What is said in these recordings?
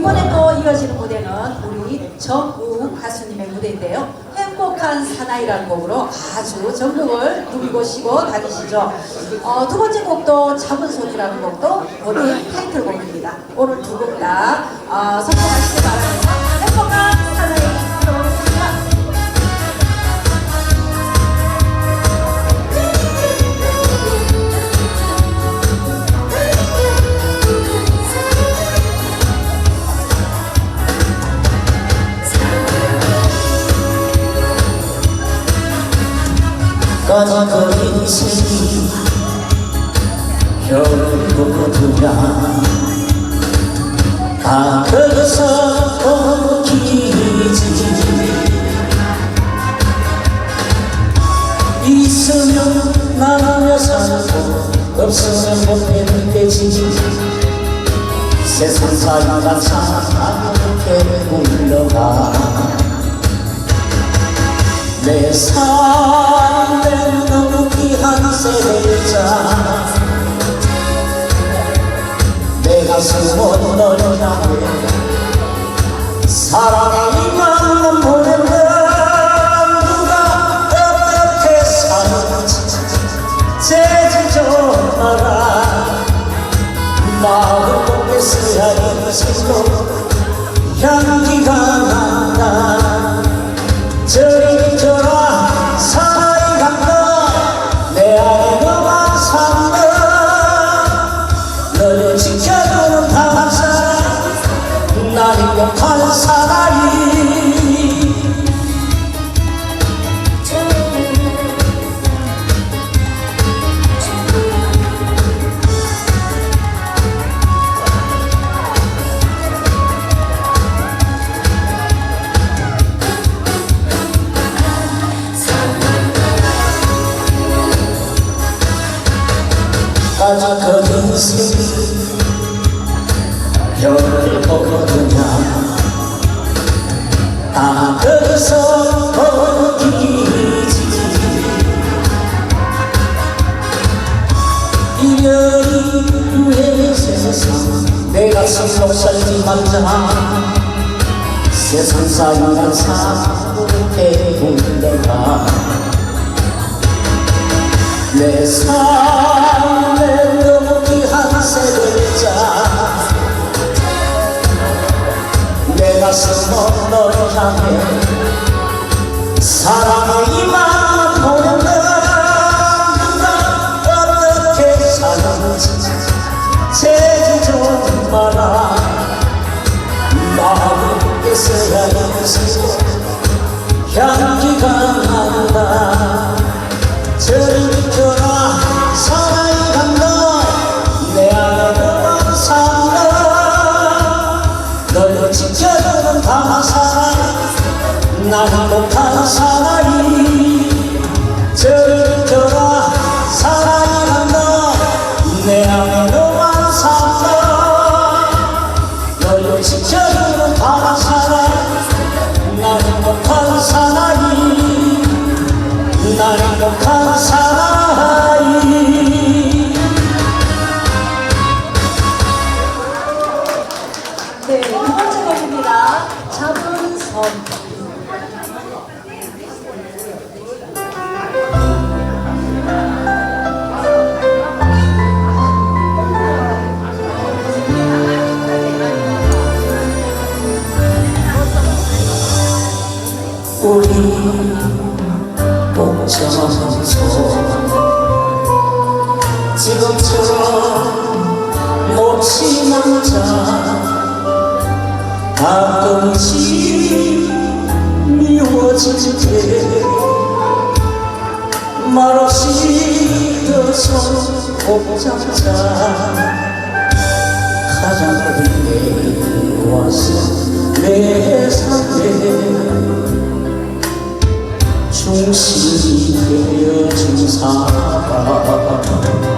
이번에 또 이어지는 무대는 우리 정우 가수님의 무대인데요. 행복한 사나이라는 곡으로 아주 전국을 누비고 쉬고 다니시죠. 어, 두 번째 곡도 작은 손이라는 곡도 오늘 타이틀곡입니다. 오늘 두 곡다 어, 성공하시길 바랍니다. 까마귀 인생이 겨울보드야 다 거기서 오기지 있으면 나누며 살고 없으면 못 되는 되지 세상 살다 참게 굴러가 내 삶에 너무 귀한 세대자. 내 가슴은 너를 향해 사랑의 마음 보낸다 누가 어떻게 사는지 재지 좀 알아 마음 속에 쓰여진 신고 행복한 사나이 까마귀 인생 별을 보거든요 다 거기서 보기지 이별이 왜 세상 내 가슴 살지 말자 세상 살면 사고에 굴러가 내 삶 내 안에 처럼 놓지 말자 가끔씩 미워질 때 말없이 더서 복잡자 가장 내 와서 내 삶에 중심이 되어준 사람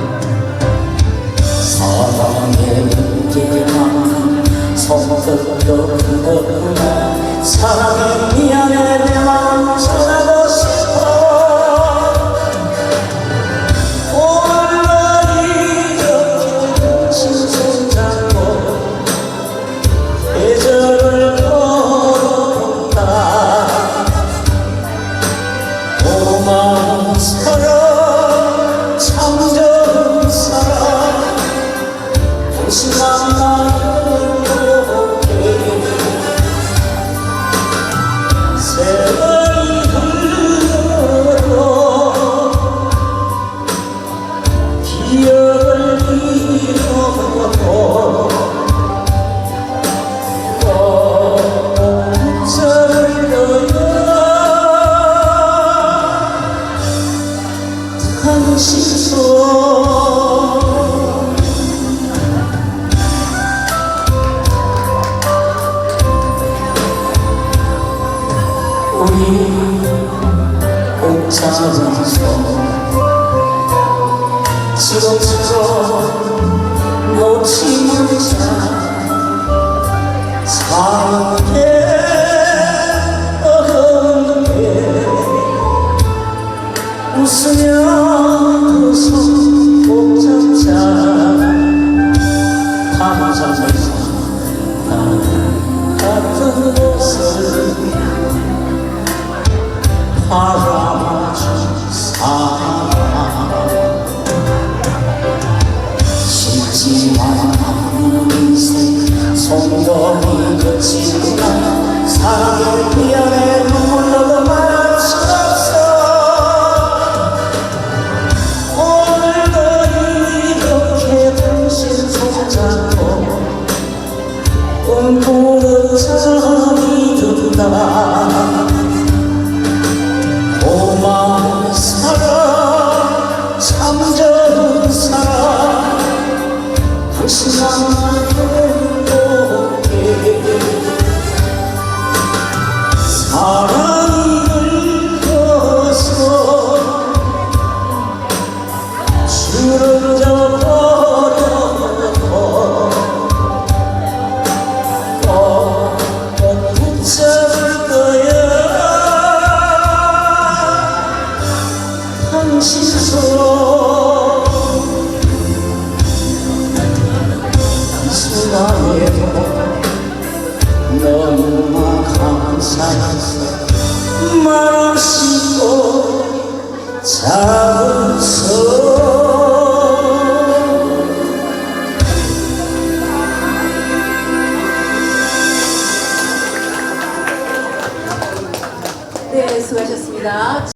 우리 옥자서 손도 물고 친다 사랑의 미연에 만지소서 사랑해 너무나 감사해서 말없이 또